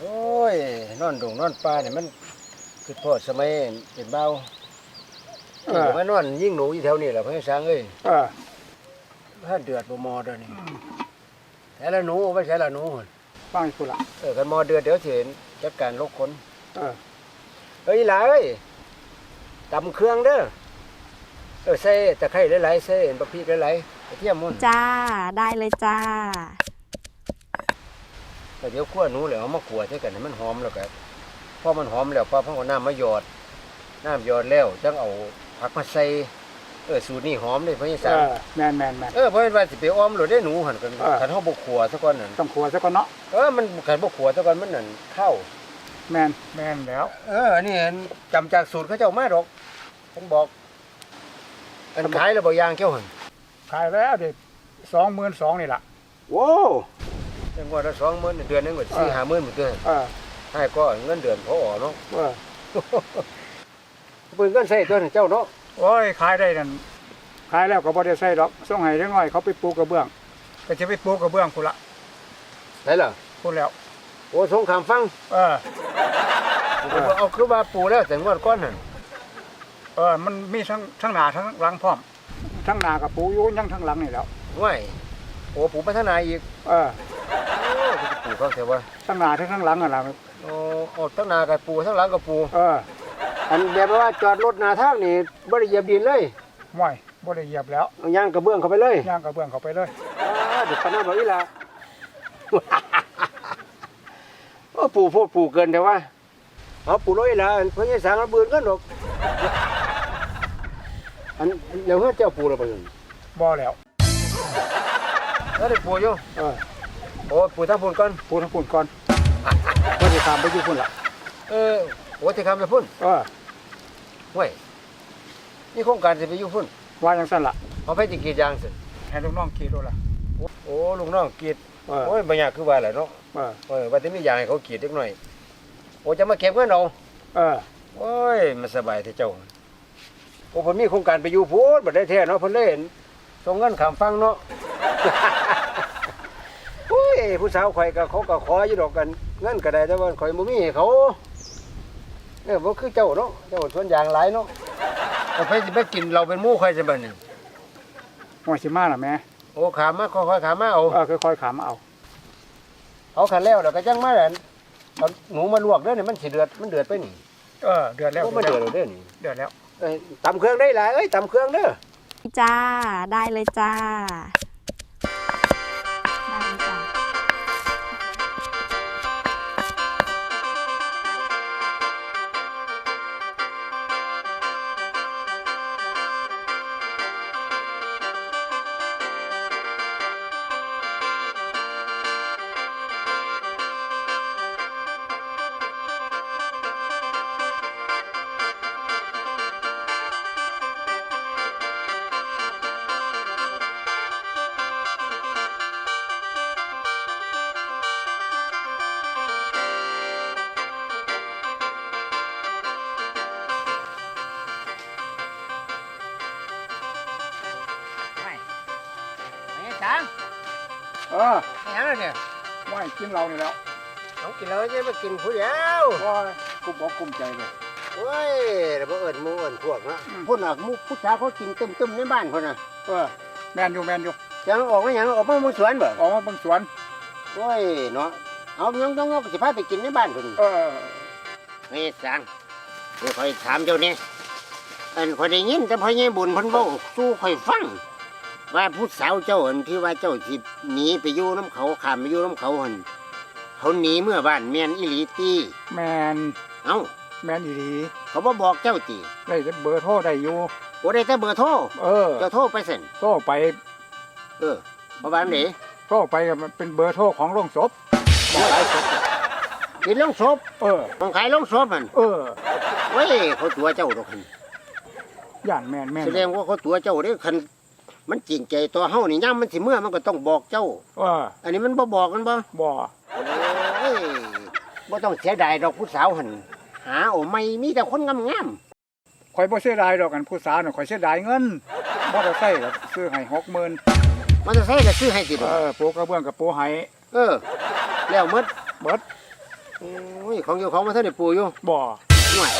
โอ้ยนอนดงนอนปลาเนี่ยมันคือพอดสมัยเป็นเบาเออ มานอนยิ่งหนูอยู่แถวนี้แหละเพื่อนช้างเอ้ยเออถ้าเดือดบ่มอเดี๋ยวนี้แต่ละหนูเอาไปใช้ละหนูหั่นฟังอีกคนละเออกันมอเดือดเดี๋ยวสิเห็นจัดการลกคนเออเอ้ยหลาเอ้ยตำเครื่องเด้อเออใส่ตะไคร้หลายๆใส่บักพริกหลายๆกระเทียมมุ่นจ้าได้เลยจ้า แต่เดี๋ยวคั่วหนูแล้วเอามาขัวใส่กันให้มันหอมแล้วก็พอมันหอมแล้วพอเพิ่นเอาน้ำมาหยอดน้ำหยอดแล้วจังเอาผักมาใส่เออสูตรนี้หอมเลยเพิ่นเอสามอแมนแมนแมนเออเพราะว่าสิไปอ้อมโหลดได้หนูหั่นกันเออคันเฮาบ่ขัวซะก่อนนั่นต้องขัวซะก่อนเนาะเออมันคันบ่ขัวซะก่อนมันนั่นเข้าแมนแมนแล้ว เอออันนี้เห็นจำจากสูตรเขาเจ้ามาดอกเพิ่นบอกอันขายแล้วบ่ยางเกี่ยวหั่นขายแล้วเด็สองหมื่นสองนี่ล่ะโว้ จังว่าละ20,000เดือนหนึงก็เออ4-50,000หมดเด้อเออให้ก็เงินเดือนพอเนาะเออเพิ่นเงินใช้ตัวนั้นเจ้าเนาะโอ้ยขายได้นั่นขายแล้วก็บ่ได้ใส่ดอกส่งให้เล็กน้อยเขาไปปลูกกระเบื้อง ก็จะไปปลูกกระเบื้องพุ่นละไหนล่ะพุ่นแล้ว โอ้สงครามฟังเออเออเอาคือว่าปูแล้วแต่งวดก้อนนั่นเออมันมีทั้งทั้งหน้าทั้งหลังพร้อมทั้งหน้ากับปลูกอยู่ยังทั้งหลังนี่แล้วง่ายโอ้ปูพัฒนาอีก เออโอ้คือปูเขาแต่ว่าทั้งหน้าทั้งทั้งหลังอะล่ะโอ้โอ้ทั้งหนากับปูทั้งหลังกับปูเอออันแบบว่าจอดรถหน้าทางนี่บ่ได้เหยียบดินเลยห้วยบ่ได้เหยียบแล้วเอาย่างกระเบื้องเข้าไปเลยย่างกระเบื้องเข้าไปเลยอ้าเดี๋ยวปานนั้นบ่อีหล่ะ โอ้ปูโพดปูเกินแต่ว่าเอาปูร้อยละอันเพิ่นสิสั่งเอาเบือนกันดอกอันเดี๋ยวเฮาเจ้าปูแล้วไปนั่นบ่แล้วแล้วได้ปูอยู่เออ โอ้ปูทั้งพุ่นก่อนปูทั้งปุ่นก่อนเพิ่นสิตามไปอยู่พุ่นละเออโอ้ที่คำไปพุ่นเออเว้ยนี่โครงการจะไปอยู่พุ่นว่าจังซั่นล่ะเอาไปจิกรีดยางสิให้ลูกน้องขี่ดูล่ะโอ้ลุงน้องกรีดเออโอ้ยบ่ยากคือว่าแหละเนาะเออเออว่าแต่มียางให้เขากรีดเล็กหน่อยโอ้จะมาเก็บเงินเอาเออโอ้ยมันสบายที่เจ้าโอ้เพิ่นมีโครงการไปอยู่พุ่นบ่ได้แท้เนาะเพิ่นเลยเห็นส่งเงินข้ามฟังเนาะโอ้ย ผู้สาวข่อยก็เขาก็ขออยู่ดอกกันเงินก็ได้แต่ว่าข่อยบ่มีให้เขาเออบ่คือเจ้าเนาะเจ้าสวนยางหลายเนาะเอาไปสิไปกินเราเป็นหมู่ข่อยซะบัดนี้หัวสิมาล่ะแม่โอ้ขามาค่อยๆขามาเอาเออค่อยๆขามาเอาเอาขันแล้วเดี๋ยวก็จังมาแล้วเอาหนูมาลวกเด้อนี่มันสิเดือดมันเดือดไปนี่เออเดือดแล้วโอ้มันเดือดแล้วเด้อนี่เดือดแล้วเอ้ยตำเครื่องได้หลายเอ้ยตำเครื่องเด้อจ้าได้เลยจ้า กินเรานี่แล้วเอากินแล้วจะมากินผู้เดียวว่ากุมอกกุมใจเลยโอ้ยเดี๋ยวบ่เอิ้นหมู่เอิ้นพวกเนาะอืมพุ่นน่ะหมู่ผู้ชายเขากินตึมๆในบ้านพุ่นน่ะเออแมนอยู่แมนอยู่จังออกมาหยังออกมาหมู่สวนบ่ออกมาเบางสวนโอ้ยเนาะเอายองๆๆสิพาไปกินในบ้านพุ่นเออไอ้จังเดี๋ยวค่อยถามเจ้านี่อันข่อยได้ยินแต่พ่อใหญ่บุญเพิ่นเว้าสู่ข่อยฟัง ว่าผู้สาวเจ้าอันที่ว่าเจ้าสิหนีไปอยู่น้ำเขาข้ามไปอยู่น้ำเขาหันเขาหนีเมื่อบ้านแม่นอีหลีตีแมนเอ้าแมนอีหลีเขาบ่บอกเจ้าตีได้เบอร์โทรได้อยู่บ่ได้แต่เบอร์โทรเออเจ้าโทรไปเส้นโทรไปเออบ่ว่าไหนโทรไปก็มันเป็นเบอร์โทรของโรงศพบ่ขายศพกินลงศพเออ ของขายลงศพมันเออเว้ยเขาตัวเจ้าดอกคันย่านแมนแมนแสดงว่าเขาตัวเจ้าเด้อคัน มันจริงใจตัวเฮานี่ย่ามมันสิเมื่อมันก็ต้องบอกเจ้าเอออันนี้มันบ่บอกกันบ่บ่โอ้ยบ่ต้องเสียดายดอกผู้สาวหั่นหาโอ้ไม่มีแต่คนงามๆข่อยบ่เสียดายดอกกันผู้สาวน่ะข่อยเสียดายเงินมอเตอร์ไซค์ก็ซื้อให้หกหมื่นมันจะใช้ก็ซื้อให้สิเออปูกระเบื้องกับปูไห้เออ แล้วหมดเบิดเโอ้ยของเจ้าของมาท่านได้ปลูกอยู่บ่หน่อย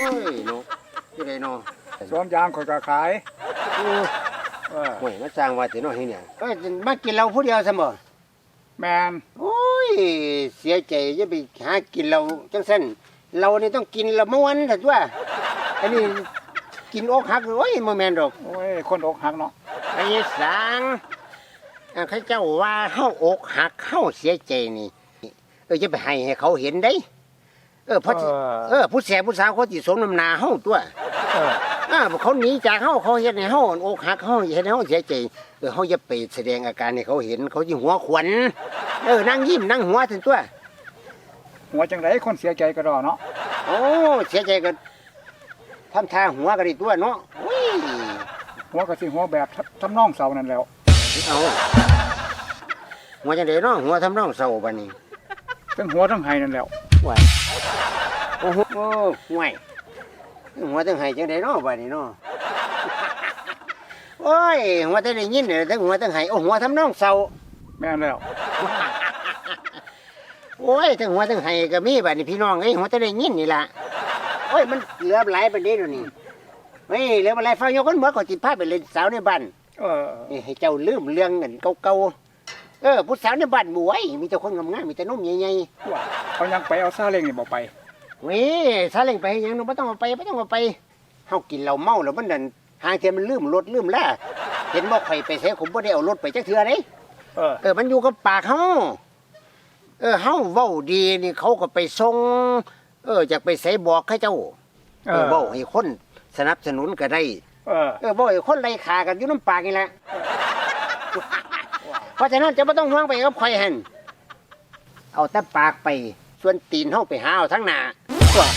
โอ้ยเนาะที่ไหนเนาะสวนยางข่อยก็ขาย โอ้ยเออโอ้ยมาจ้างว่าแต่เนาะที่เนี่ยเอ้ยมากินเราผู้เดียวซะบ่แมนโอ้ยเสียใจจะไปหากินเราจังซั่นเรานี่ต้องกินละม้วนถัดว่าอันนี้กินอกหักโอ้ยบ่แม่นดอกโอ้ยคนอกหักเนาะไอ้สางอ่าเขาเจ้าว่าเฮาอกหักเฮาเสียใจนี่เออจะไปให้ให้เขาเห็นได้ เออเพราะเอที่อเออผู้แสบผู้สาวเขาสิสมน้ำหนาเฮาตัวเออ อ่าเขาหนีจากเฮาเขาเฮ็ดให้เฮาอกหักเฮาเฮ็ดให้เฮาเสียใจเออเฮาอย่าไปแสดงอาการให้เขาเห็นเขาสิหัวขวัญเออนั่งยิ้มนั่งหัวถึงตัวหัวจังไดคนเสียใจก็รอเนาะโอ้เสียใจก็ทำท่าหัวกันดีตัวเนาะอุ้ยหัวก็สิหัวแบบทำนองเสานั่นแหล้วเอาหัวจังไดเนาะหัวทำน้องเศร้าบัดนี้ทั้งหัวทั้งไห้นั่นแหล้วไหวโอ้โหโอ้ห่วย หัวตั้งไห้จังไดเนาะบัดนี้เนาะโอ้ยหัวตั้งได้ยินเนี่ยตั้งหัวตั้งไห้โอ้หัวทำน้องเศร้าแม่นแล้ว โอ้ยตั้งหัวตั้งไห้ก็มีบัดนี้พี่น้องเอ้ยหัวตั้งได้ยินนี่ล่ะโอ้ยมันเหลือหลายประเด็นแล้วนี่เฮ้ยเหลือหลายฟังยกคนเหมือนก็สิพาไปเล่นสาวในบ้านเออนี่ให้เจ้าลืมเรื่องเงินเก่าๆเออผู้สาวในบ้านบวยมีแต่คนงามๆมีแต่นุ่มใหญ่ๆว่าเขายังไปเอาซาเล้งนี่บ่ไป เว้ยซาเล้งไปยังนูไม่ต้องเอาไปไม่ต้องเอาไปเฮากินเหล้าเมาแล้วมันนั่นหางเทียนมันลืมรถลืมล่าเห็นบ่ข่อยไปเสียผมบ่ได้เอารถไปจักเทื่อเด้เออเออมันอยู่กับปากเฮาเออเฮาเว้าดีนี่เขาก็ไปส่งเออจากไปใส่บอกให้เจ้าเอเอออเว้าให้คนสนับสนุนก็ได้ เออเออเว้าให้คนไล่ขากันอยู่น้ำปากนี่แหละ เพราะฉะนั้นจะไม่ต้องห่วงไปกับข่อยหั่นเอาแต่ปากไป ส่วนตีนเฮาไปหาเอาทั้งหน้าว่า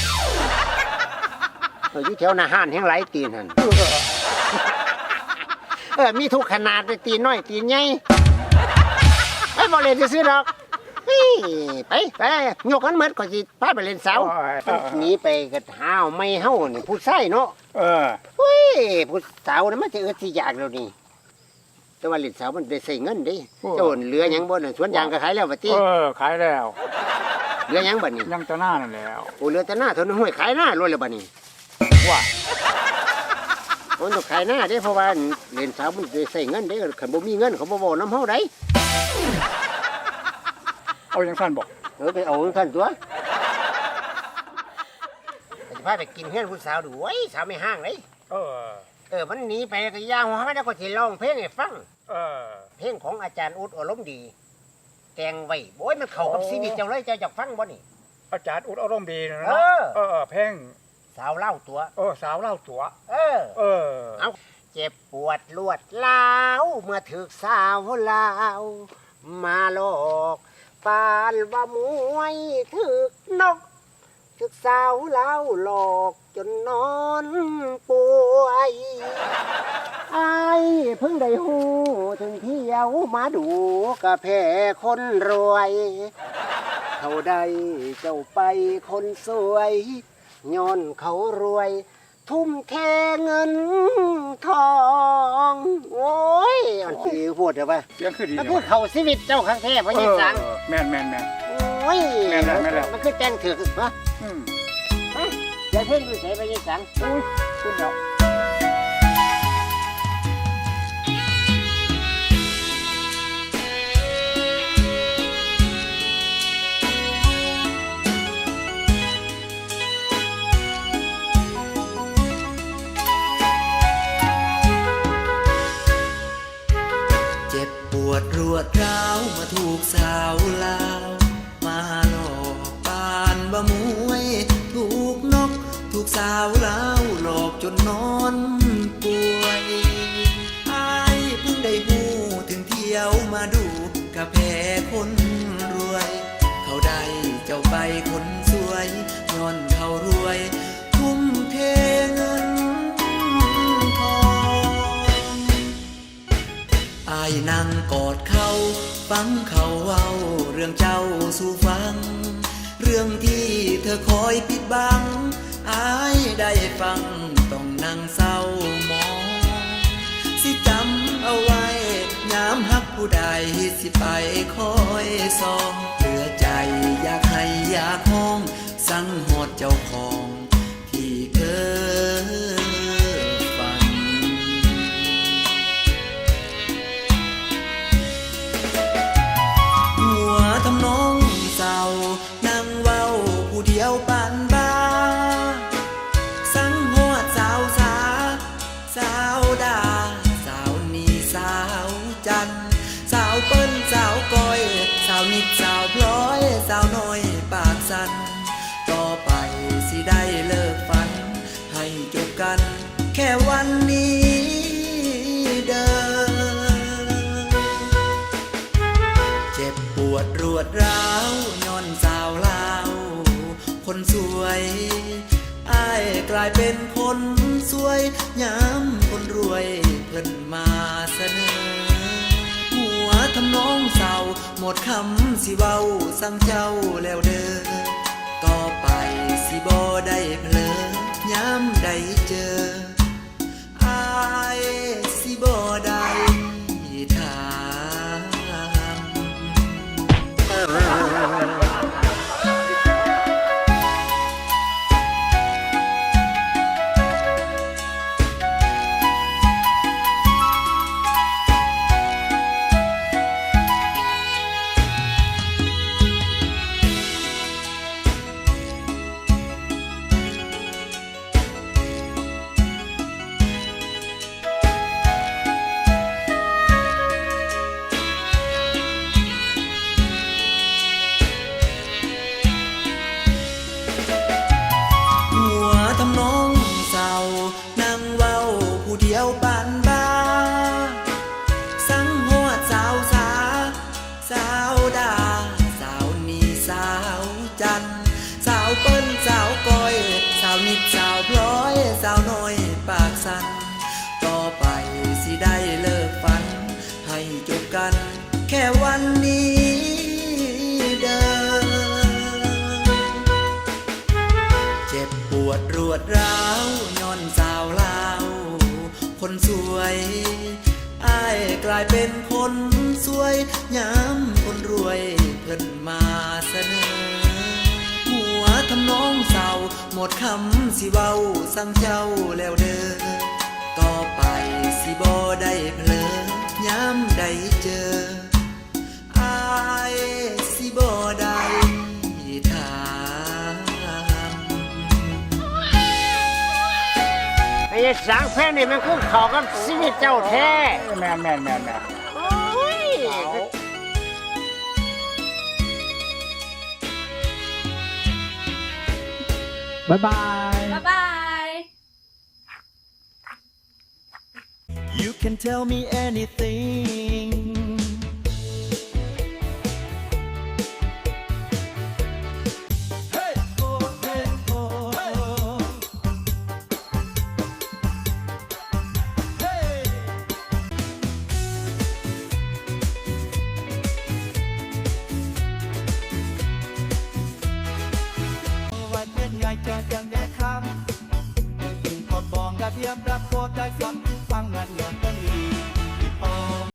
เอออยู่แถวหน้าห้านแห่งหลายตีนหั่นเออเออมีทุกขนาดเลยตีนน้อยตีนใหญ่ไอ้บ่เล่นซื้อๆดอกเฮ้ยไปไปยกกันหมดก็สิพาไปเล่นเสาโอ้ยเออหนีไปก็หาเอาไม่เฮานี่ผู้ชายเนาะ เออ เฮ้ยผู้สาวนี่มันจะเอิดสิอยากแล้วนี่ แต่ว่าเล่นเสามันได้ใส่เงินเดิเจ้าเหลือหยังบ่น่ะสวนยางก็ขายแล้วบัดนี้เออ ขายแล้ว เหลือหยังบัดนี้ยังจะหน้านั่นแล้ว โอ้เหลือแต่หน้าเท่านั้นห้วยขายหน้ารวยแล้วบัดนี้ว่ามันต้องขายหน้าเด้เพราะว่าเล่นสาวมันได้ใส่เงินเด้คันบ่มีเงินเขาบ่เว้านำเฮาได้เอายังสั้นบอกเออไปเอาท่านตัวจะพาไปกินเฮือนผู้สาวดูไว้ยสาวไม่ห้างเลยเออ เออมันหนีไปก็ย่างหัวไม่ได้ก็สิร้องเพลงให้ฟัง เออ เพลงของอาจารย์อุดอารมณ์ดี แต่งไว้โอ้ยมันเข้ากับโอ้ชีวิตเจ้าเลยเจ้าอยากฟังบ่นี่ อาจารย์อุดอารมณ์ดีนะเอเนาะอ เออเออเพลงสาวเล่าตัว เออสาวเล่าตัว เออ เออ เอาเจ็บปวดลวดลาวเมื่อถึกสาวลาว มาหลอกปานว่ามวยถึกนก ถึกสาวลาวหลอก จนนอนป่วยไอ้ายเพิ่งได้หูถึงเที่ยวมาดูกะแพ้คนรวย เขาได้เจ้าไปคนสวยย้อนเขารวย ทุ่มเทเงินทอง โอ้ยอันคือพูดเถอะป่ะเสียงคือดีมันนะคือเขาชีวิตเจ้าครั้งแท้พระเอยิอสัง แม่นแม่นแม่นโอ้ยแม่นแล้วแม่นแล้ว มันคือแต่งถือฮะ อืม เดี๋ยวเพ่งดูใส่พระยิสังอุ้ยคุณเนา แพ้คนรวย เขาได้เจ้าไปคนสวยย้อนเขารวย ทุ่มเทเงินทองอายนั่งกอดเขาฟังเขาเว้าเรื่องเจ้าสู่ฟัง เรื่องที่เธอคอยปิดบัง อายได้ฟังต้องนั่งเศร้า ผู้ใดสิไปคอยซองเหลือใจอยากให้อยากห้อง สั่งหอดเจ้าของ วดรวดร้าวย้อนสาวลาว คนสวยอายกลายเป็นคนสวยย้ำคนรวยเพิ่นมาเสนอ หัวทำน้องเศร้าหมดคำสิเว้าสั่งเจ้าแล้วเด้อต่อไปสิบ่ได้เพลอย้ำได้เจอ ค่วันนี้เดิเจ็บปวดรวดร้าว ย้อนสาวลาว คนสวยอายกลายเป็นคนสวยย้ำคนรวยเพิ่นมาเสนอ หัวทำน้องเศร้าหมดคำสิเว้าสั่งเจ้าแล้วเด้อต่อไปสิบ่ได้เพลอย้ำได้เจอายสิบ่ได้ถามไอ้สางเพลงนี่มันคือเขากับชีวิตเจ้าแท้แม่นแม่นแม่นแม่นโอ้ยบ๊ายบาย บ๊ายบาย You can tell me anything.